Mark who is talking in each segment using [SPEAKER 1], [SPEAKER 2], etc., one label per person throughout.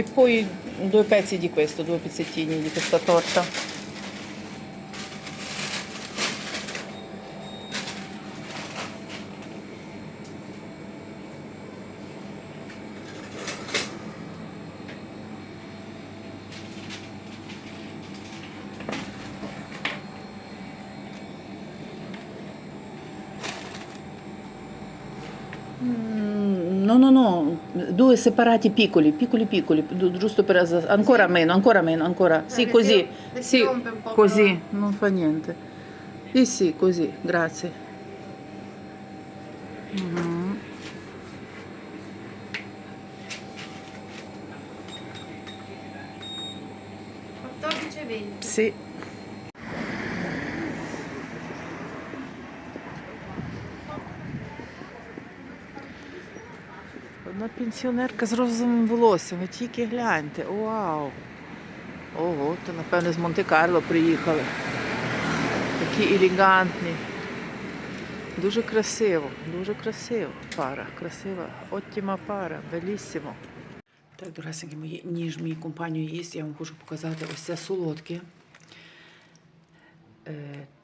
[SPEAKER 1] E poi due pezzi di questo, due pezzettini di questa torta. due separati piccoli, piccoli, piccoli, giusto per... ancora sì. meno, ancora meno, ancora. Sì, così,
[SPEAKER 2] si,
[SPEAKER 1] sì, così, però... non fa niente. E sì, così, grazie.
[SPEAKER 2] Uh-huh.
[SPEAKER 1] Sì. Пенсіонерка з розовим волоссям, тільки гляньте. Вау! Ого, то напевне з Монте-Карло приїхали. Такі елегантні. Дуже красиво, дуже красиво. Пара, красива. Оттіма пара, белісімо. Так, дорогесенькі мої, ніж мій компанію їсть, я вам хочу показати ось це солодке.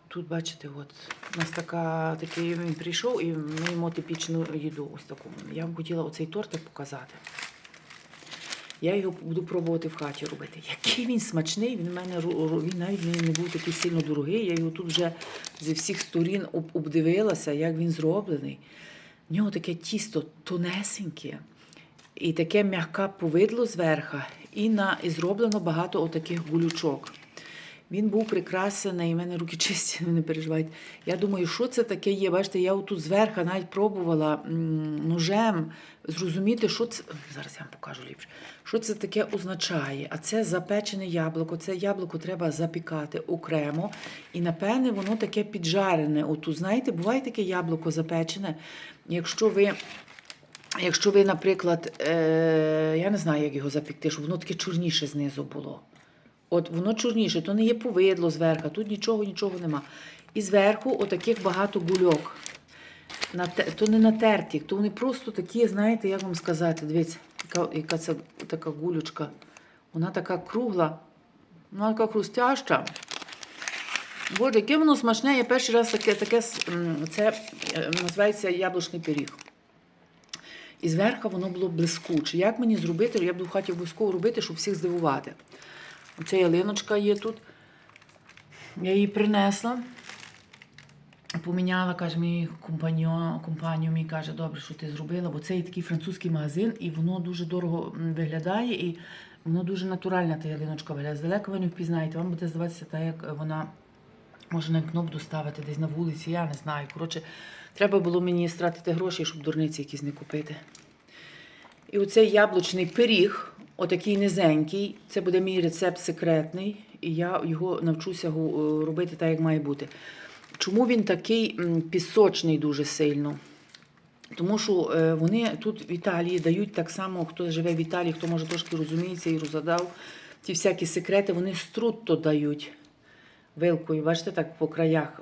[SPEAKER 1] Тут, бачите, от у нас така, такий він прийшов і ми їмо типічну їду. Ось таку. Я вам хотіла оцей тортик показати. Я його буду пробувати в хаті робити. Який він смачний, він, в мене, він навіть не не був такий сильно дорогий. Я його тут вже зі всіх сторін обдивилася, як він зроблений. В нього таке тісто тонесеньке і таке м'яке повидло зверху, і, на, і зроблено багато отаких гулючок. Він був прикрасений, в мене руки чисті, не переживайте. Я думаю, що це таке є. Бачите, я отут зверху навіть пробувала ножем зрозуміти, що це. Зараз я вам покажу ліпше. Що це таке означає? А це запечене яблуко. Це яблуко треба запікати окремо. І напевне воно таке піджарене. Отут, знаєте, буває таке яблуко запечене. Якщо ви Якщо ви, наприклад, е, я не знаю, як його запікти, щоб воно таке чорніше знизу було. От воно чорніше, то не є повидло зверху, тут нічого, нічого нема. І зверху отаких багато гульок. То не натерті, то вони просто такі, знаєте, як вам сказати, дивіться, яка, яка це така гулючка. Вона така кругла, вона така хрустяща. Боже, яке воно смачне, я перший раз таке, таке це е, називається яблучний пиріг. І зверху воно було блискуче. Як мені зробити? Я буду в хаті обов'язково робити, щоб всіх здивувати. Оця ялиночка є тут. Я її принесла. Поміняла, каже, мій компаньон, компанію мій каже, добре, що ти зробила, бо це є такий французький магазин, і воно дуже дорого виглядає, і воно дуже натуральна та ялиночка виглядає. Здалеку ви не впізнаєте, вам буде здаватися так, як вона може на вікно буду ставити десь на вулиці, я не знаю. Коротше, треба було мені стратити гроші, щоб дурниці якісь не купити. І оцей яблучний пиріг, отакий низенький, це буде мій рецепт секретний, і я його навчуся е, робити так, як має бути. Чому він такий пісочний дуже сильно? Тому що е, вони тут в Італії дають так само, хто живе в Італії, хто може трошки розуміється і розгадав ті всякі секрети, вони струтто дають вилкою. Бачите, так по краях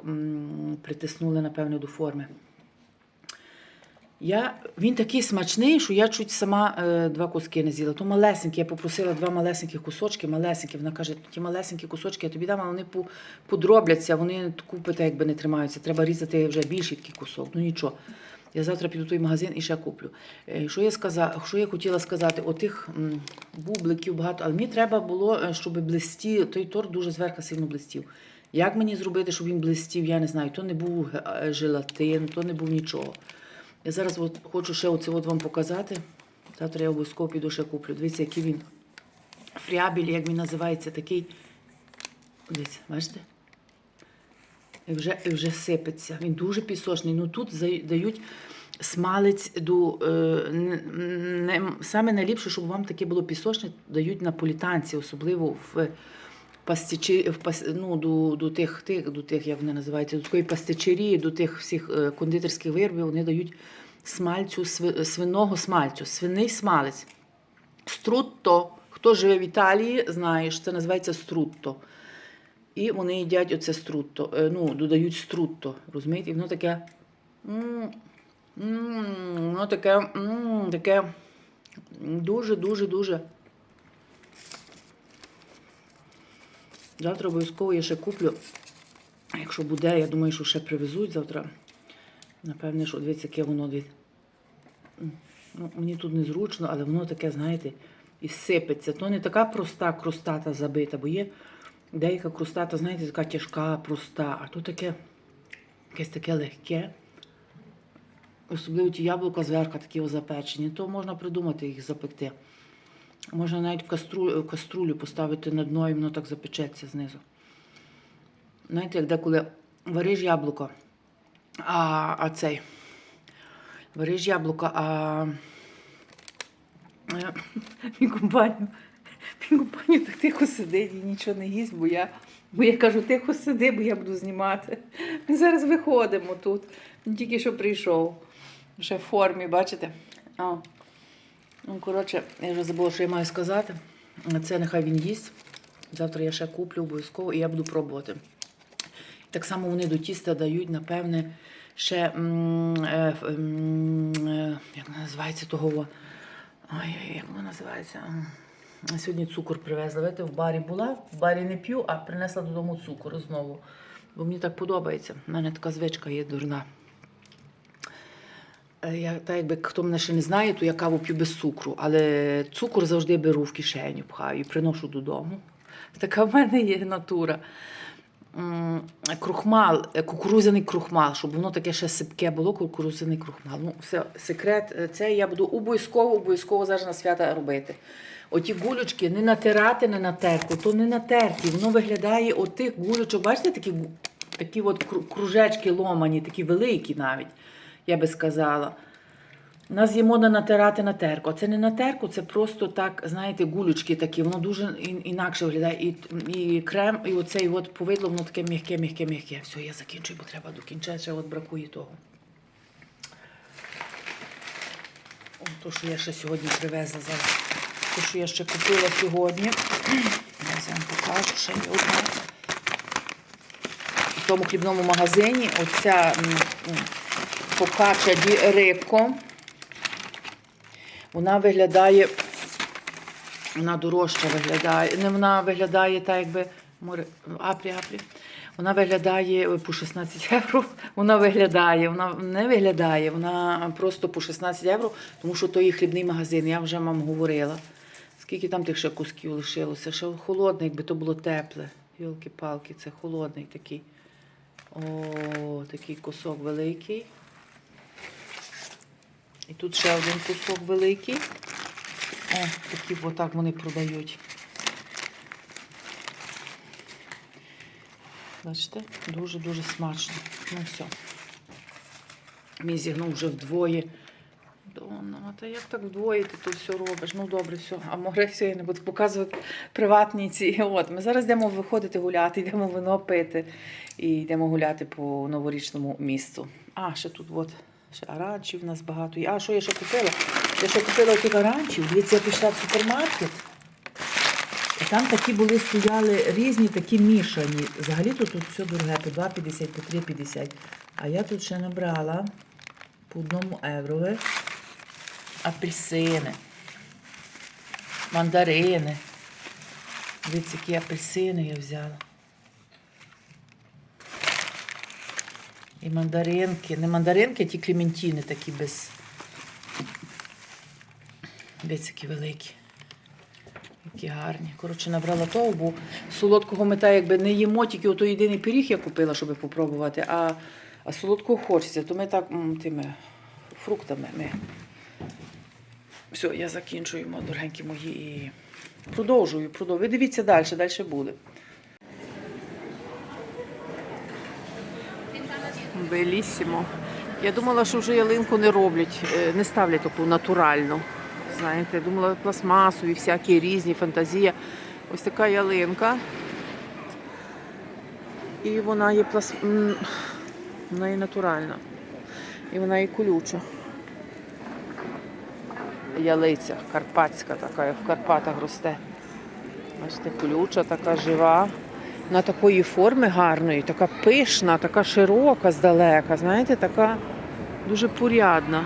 [SPEAKER 1] притиснули, напевно, до форми. Я, він такий смачний, що я чуть сама е, два куски не з'їла. То малесенькі, я попросила два малесеньких кусочки, малесенькі. Вона каже, ті малесенькі кусочки я тобі дам, а вони подробляться, вони купите, якби не тримаються. Треба різати вже більший такий кусок. Ну нічого. Я завтра піду в той магазин і ще куплю. Е, Що я сказала, що я хотіла сказати, отих м, бубликів багато, але мені треба було, е, щоб блистів, той торт дуже зверху сильно блистів. Як мені зробити, щоб він блистів, я не знаю. То не був е, желатин, то не був нічого. Я зараз от хочу ще оце от вам показати. Завтра я обов'язково піду ще куплю. Дивіться, який він фріабіль, як він називається, такий. Дивіться, бачите? І вже, і вже сипеться. Він дуже пісочний. Ну тут дають смалець до е, не, саме найліпше, щоб вам таке було пісочне, дають наполітанці, особливо в пастичі, пас, ну, до, до, тих, тих, до тих, як вони називаються, до такої пастичерії, до тих всіх е, кондитерських виробів, вони дають смальцю, сви- свиного смальцю, свиний смалець. Струтто. Хто живе в Італії, знає, що це називається струтто. І вони їдять оце струтто, е, ну, додають струтто, розумієте? І воно таке. Воно таке, таке дуже-дуже-дуже Завтра обов'язково я ще куплю. Якщо буде, я думаю, що ще привезуть завтра. Напевне, що дивіться, яке воно. М, Ну, мені тут незручно, але воно таке, знаєте, і сипеться. То не така проста крустата забита, бо є деяка крустата, знаєте, така тяжка, проста, а то таке якесь таке легке. Особливо ті яблука зверху такі запечені, то можна придумати їх запекти. Можна навіть в каструлю, в каструлю поставити на дно і воно так запечеться знизу. Знаєте, як деколи вариш яблуко, а, а цей. Вариш яблуко, а е, мій компанію так тихо сидить і нічого не їсть, бо я, бо я кажу, тихо сиди, бо я буду знімати. Ми зараз виходимо тут. Він тільки що прийшов. Ще в формі, бачите? А. Ну, коротше, я вже забула, що я маю сказати. Це нехай він їсть. Завтра я ще куплю обов'язково і я буду пробувати. Так само вони до тіста дають, напевне, ще е, е, як називається того. Ой, як вона називається? Сьогодні цукор привезла. Видите, в барі була, в барі не п'ю, а принесла додому цукор знову. Бо мені так подобається. У мене така звичка є дурна. Е, Я, так якби хто мене ще не знає, то я каву п'ю без цукру, але цукор завжди беру в кишеню, пхаю і приношу додому. Така в мене є натура. Крухмал, е, кукурудзяний крухмал, щоб воно таке ще сипке було, кукурудзяний крухмал. Ну, все, секрет, е, це я буду обов'язково, обов'язково зараз на свята робити. Оті гулючки не натирати не на терку, то не натерті. Воно виглядає тих гулючок, бачите, такі, такі от кружечки ломані, такі великі навіть, я би сказала. У нас є мода натирати на терку. Це не на терку, це просто так, знаєте, гулючки такі. Воно дуже інакше виглядає. І, і крем, і оцей от повидло, воно таке м'яке, м'яке, м'яке. Все, я закінчую, бо треба докінчати, ще от бракує того. О, то, що я ще сьогодні привезла зараз. То, що я ще купила сьогодні. Я вам покажу, ще є одна. В тому хлібному магазині оця м, м, фокача ді рибко. Вона виглядає, вона дорожча виглядає. Не вона виглядає так, якби море апрі, апрі. Вона виглядає по 16 євро. Вона виглядає, вона не виглядає, вона просто по 16 євро, тому що то є хлібний магазин, я вже вам говорила. Скільки там тих ще кусків лишилося? Ще холодний, якби то було тепле. Йолки-палки, це холодний такий. О, такий кусок великий. І тут ще один кусок великий. О, такі отак вони продають. Бачите, дуже-дуже смачно. Ну все. Мій зігнув вже вдвоє. Донна, а та як так вдвоє ти тут все робиш? Ну добре, все. А море все, я не буду показувати приватні ці. От, ми зараз йдемо виходити гуляти, йдемо вино пити і йдемо гуляти по новорічному місту. А, ще тут от, ще аранчів у нас багато. А, що я ще купила? Я ще купила тих аранчів. Дивіться, я пішла в супермаркет. І там такі були, стояли різні, такі мішані. Взагалі-то тут все дороге, по 2,50, по 3,50. А я тут ще набрала по одному еврові апельсини, мандарини. Дивіться, які апельсини я взяла. І мандаринки. Не мандаринки, а ті клементіни такі без. Які великі. Які гарні. Коротше, набрала того, бо солодкого ми так якби не їмо, тільки ото єдиний пиріг я купила, щоб попробувати, а, а солодкого хочеться, то ми так м, тими фруктами ми. Все, я закінчуємо, дорогенькі мої, і продовжую, продовжую. Ви дивіться далі, далі буде. Белісімо. Я думала, що вже ялинку не роблять, е, не ставлять таку натуральну. Знаєте, думала, пластмасові, всякі різні, фантазія. Ось така ялинка. І вона є пласт... вона є натуральна. І вона є колюча. Ялиця карпатська, така, в Карпатах росте. Бачите, колюча, така жива. Вона такої форми гарної, така пишна, така широка здалека, знаєте, така дуже порядна.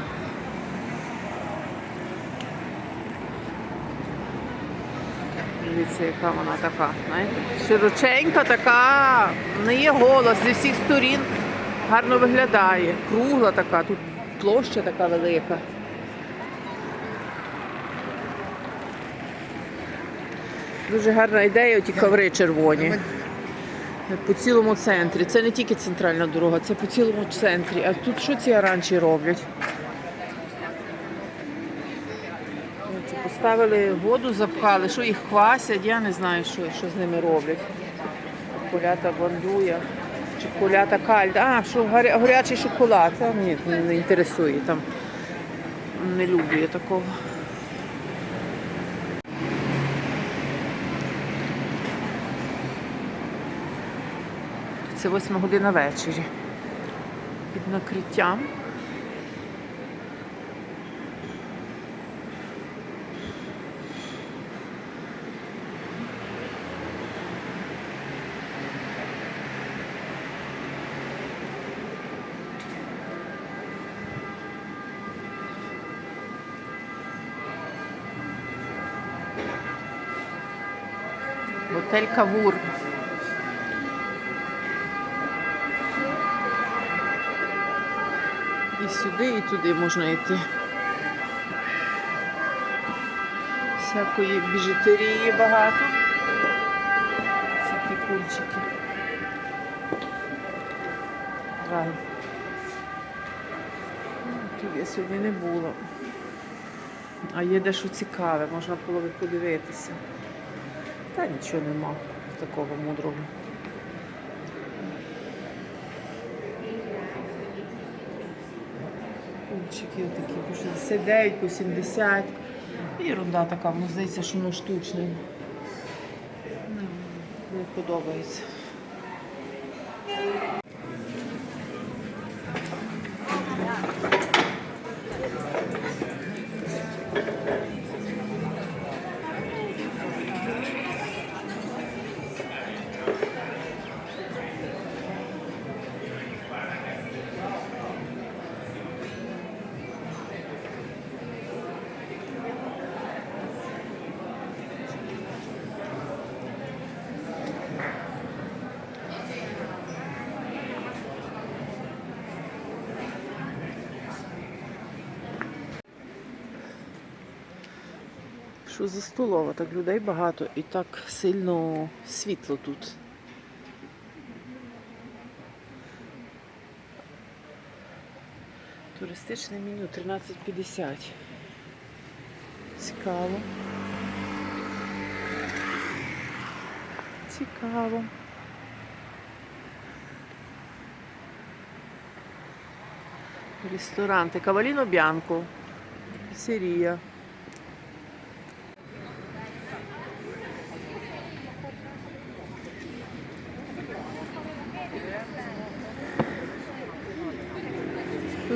[SPEAKER 1] Дивіться, яка вона така, знаєте? Широченька така, в неї є голос зі всіх сторін. Гарно виглядає. Кругла така, тут площа така велика. Дуже гарна ідея, ті коври червоні. По цілому центрі. Це не тільки центральна дорога, це по цілому центрі. А тут що ці оранжі роблять? Поставили воду, запхали, що їх квасять, я не знаю, що, що з ними роблять. Колята бландує, чоколята кальда. А, що гарячий шоколад. А, не, не інтересує там. Не люблю я такого. Це восьма година ввечері. Під накриттям. Готель Кавур. Сюди, і туди можна йти. Всякої біжутерії багато. Всякі кульчики. Рай. Тут я сьогодні не була. А є дещо цікаве, можна було би подивитися. Та нічого нема такого мудрого. Кульчики такі по 69, по 70. Ерунда така, мені здається, що воно штучне. Ну, Не подобається. Що за столова, так людей багато і так сильно світло тут. Туристичне меню 13.50. Цікаво. Цікаво. Ресторанти Каваліно Бянко. Піцерія.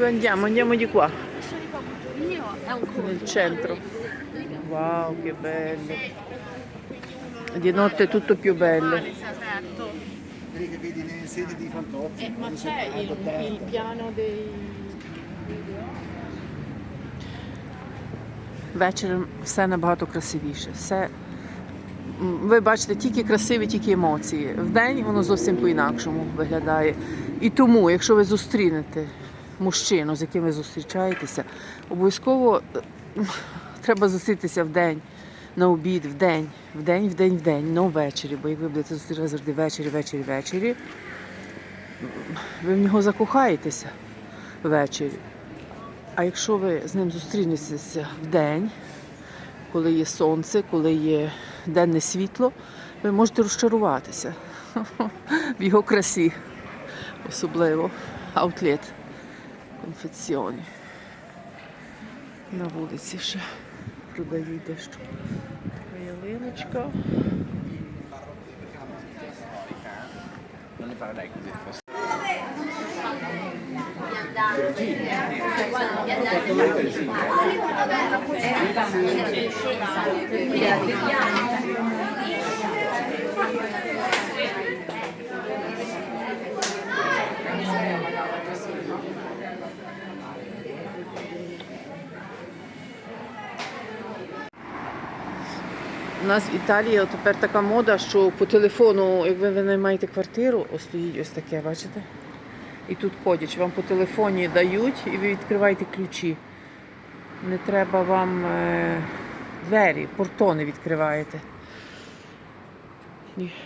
[SPEAKER 1] Dove andiamo? Andiamo di qua, nel centro. Wow, che bello. Di notte è tutto più bello.
[SPEAKER 3] Vedi che vedi le sedie di fantozzi.
[SPEAKER 1] Ma c'è il, piano dei... Вечором все набагато красивіше. Все, ви бачите тільки красиві, тільки емоції. Вдень воно зовсім по-інакшому виглядає. І тому, якщо ви зустрінете мужчину, з яким ви зустрічаєтеся, обов'язково е, треба зустрітися вдень, на обід, вдень, вдень, вдень, вдень, не ввечері. Бо як ви будете зустрічати завжди ввечері, ввечері, ввечері, ви в нього закохаєтеся ввечері. А якщо ви з ним зустрінетеся в день, коли є сонце, коли є денне світло, ви можете розчаруватися в його красі, особливо аутлет конфекціоні. На вулиці ще продають дещо. Така ялиночка.
[SPEAKER 3] Grazie.
[SPEAKER 1] У нас в Італії тепер така мода, що по телефону, як ви винаймаєте квартиру, ось стоїть ось таке, бачите? І тут кодять, вам по телефоні дають і ви відкриваєте ключі. Не треба вам е, двері, портони відкриваєте.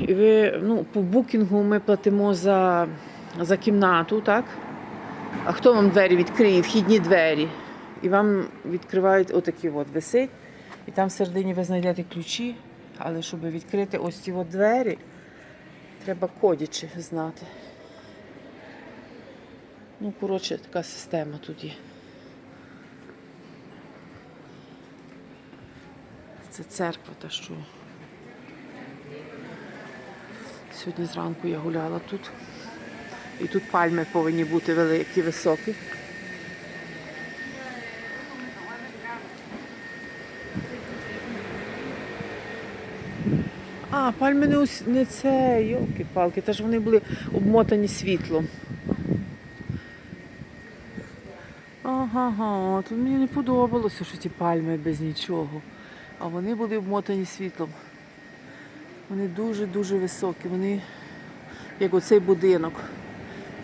[SPEAKER 1] І ви, ну, по букінгу ми платимо за, за кімнату, так? А хто вам двері відкриє? Вхідні двері. І вам відкривають отакі от висить. І там всередині ви знайдете ключі, але щоб відкрити ось ці от двері, треба кодячи знати. Ну, коротше, така система тут є. Це церква, та що. Сьогодні зранку я гуляла тут. І тут пальми повинні бути великі, високі. А, пальми не, ус- не це, йолки-палки, та ж вони були обмотані світлом. Ага, тут мені не подобалося, що ті пальми без нічого. А вони були обмотані світлом. Вони дуже-дуже високі. Вони як оцей будинок.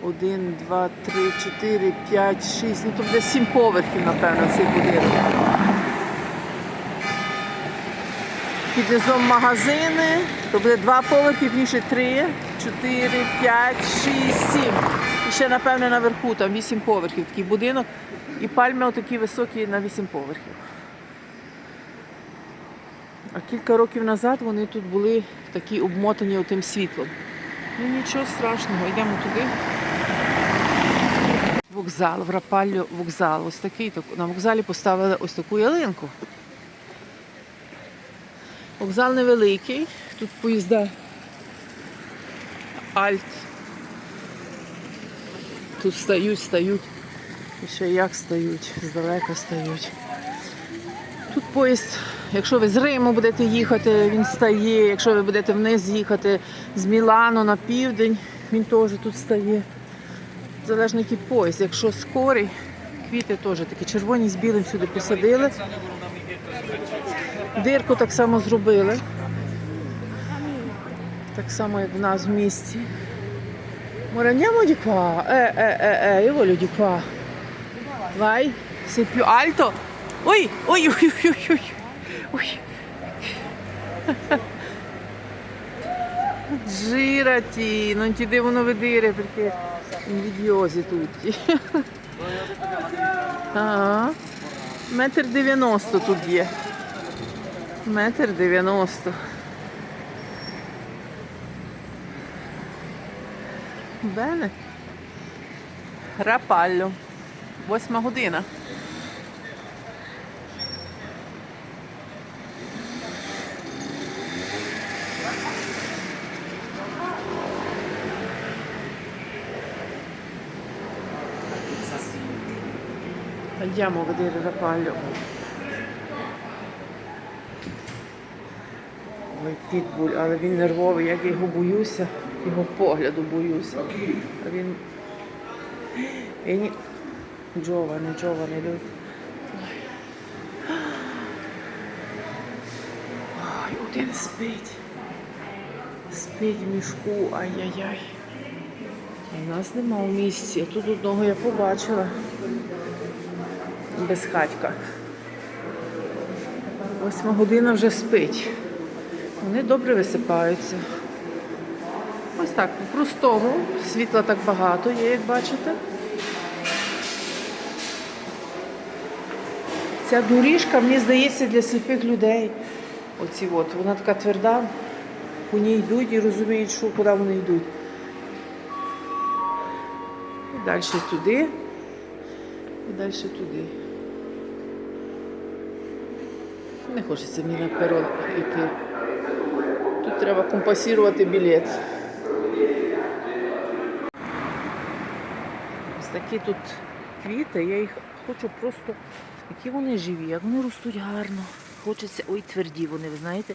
[SPEAKER 1] Один, два, три, чотири, п'ять, шість. Ну то буде сім поверхів, напевно, цей будинок. Під низом магазини, то буде два поверхи, пізніше три, чотири, п'ять, шість, сім. І ще, напевне, наверху, там вісім поверхів такий будинок. І пальми отакі високі на вісім поверхів. А кілька років назад вони тут були такі обмотані отим світлом. Ну нічого страшного, йдемо туди. Вокзал, в Рапаллю вокзал. Ось такий. На вокзалі поставили ось таку ялинку. Вокзал невеликий. Тут поїзда Альт. Тут стають, стають. І ще як стають, здалека стають. Тут поїзд, якщо ви з Риму будете їхати, він стає. Якщо ви будете вниз їхати з Мілану на південь, він теж тут стає. Залежно який поїзд. Якщо скорий, квіти теж такі червоні з білим сюди посадили. Дирку так само зробили. Так само, як в нас в місті. Eh, eh, eh, eh, io voglio di qua. Vai, sei più alto. Ui, ui, ui, ui, ui, ui. Girati, non ti devono vedere perché invidiosi tutti. Ah, метр 90 тут є. Метр 90. Бене. Рапалло. Восьма година. Andiamo a vedere Rapallo. Ой, підбуль, але він нервовий, як я його боюся, його погляду боюся. А він. Він... Джова, не люд. Ой, один спить. Спить в мішку, ай-яй-яй. У нас нема в місці. Тут одного я побачила. Безхатька. Восьма година вже спить. Вони добре висипаються. Ось так, по-простому. Світла так багато є, як бачите. Ця доріжка, мені здається, для сліпих людей. Оці от. Вона така тверда, по ній йдуть і розуміють, що, куди вони йдуть. І далі туди. І далі туди. Не хочеться мені на перон йти. Тут треба компасувати білет. Ось такі тут квіти, я їх хочу просто, які вони живі, як вони ростуть гарно. Хочеться, ой, тверді вони, ви знаєте,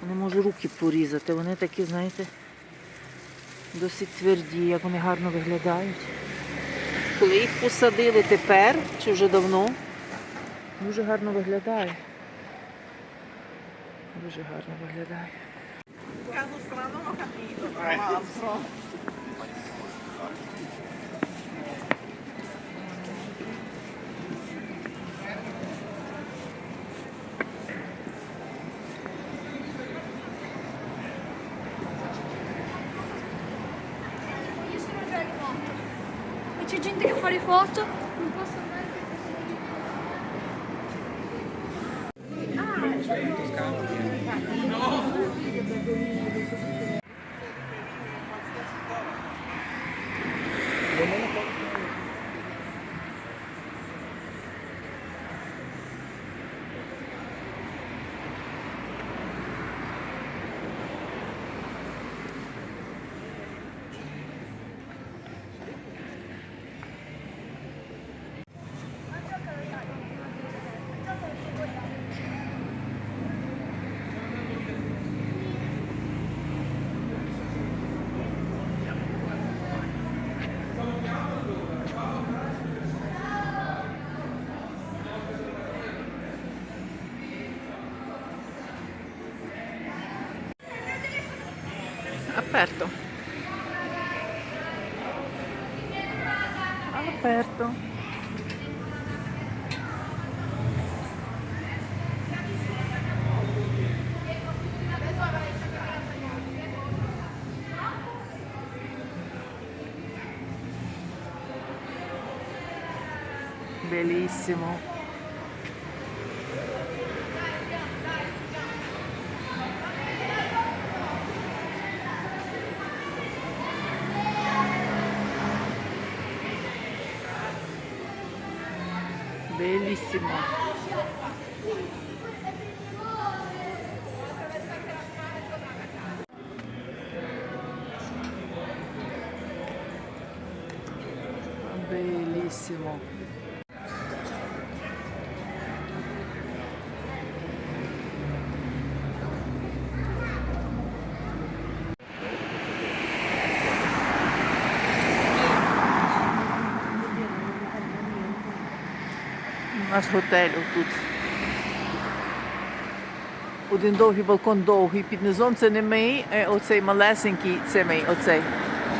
[SPEAKER 1] вони можуть руки порізати. Вони такі, знаєте, досить тверді, як вони гарно виглядають. Коли їх посадили тепер, чи вже давно, дуже гарно виглядає. Дуже гарно виглядає.
[SPEAKER 4] Caso strano non ho capito, tra l'altro.
[SPEAKER 2] Io sono già arrivata. E c'è gente che fa le foto.
[SPEAKER 1] Aperto. Aperto. Bellissimo. Bellissimo. Наш готель тут. Один довгий балкон довгий, під низом це не мий, а оцей малесенький це мий, оцей.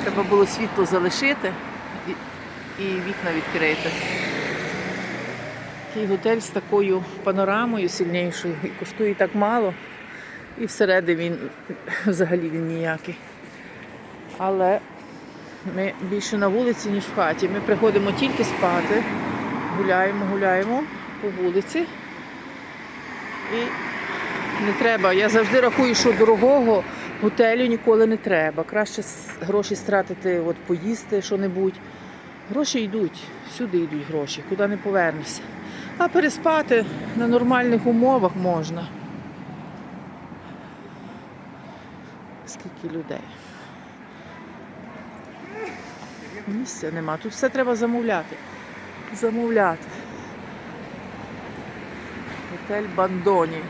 [SPEAKER 1] Треба було світло залишити і вікна відкрити. Такий готель з такою панорамою сильнішою і коштує так мало. І всередині він взагалі він ніякий. Але ми більше на вулиці, ніж в хаті. Ми приходимо тільки спати, гуляємо, гуляємо по вулиці. І не треба. Я завжди рахую, що дорогого готелю ніколи не треба. Краще гроші стратити, от поїсти що-небудь. Гроші йдуть, всюди йдуть гроші, куди не повернешся. А переспати на нормальних умовах можна. Скільки людей. Місця нема. Тут все треба замовляти. Замовляти. Готель Бандоні.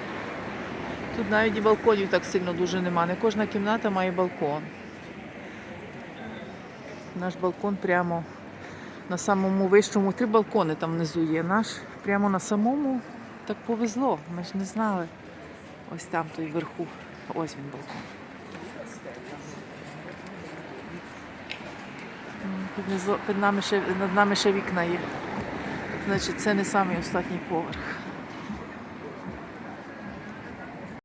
[SPEAKER 1] Тут навіть і балконів так сильно дуже нема. Не кожна кімната має балкон. Наш балкон прямо на самому вищому. Три балкони там внизу є. Наш прямо на самому так повезло. Ми ж не знали. Ось там той вверху. Ось він балкон. Під, нами ще, над нами ще вікна є. Значить, це не самий останній поверх.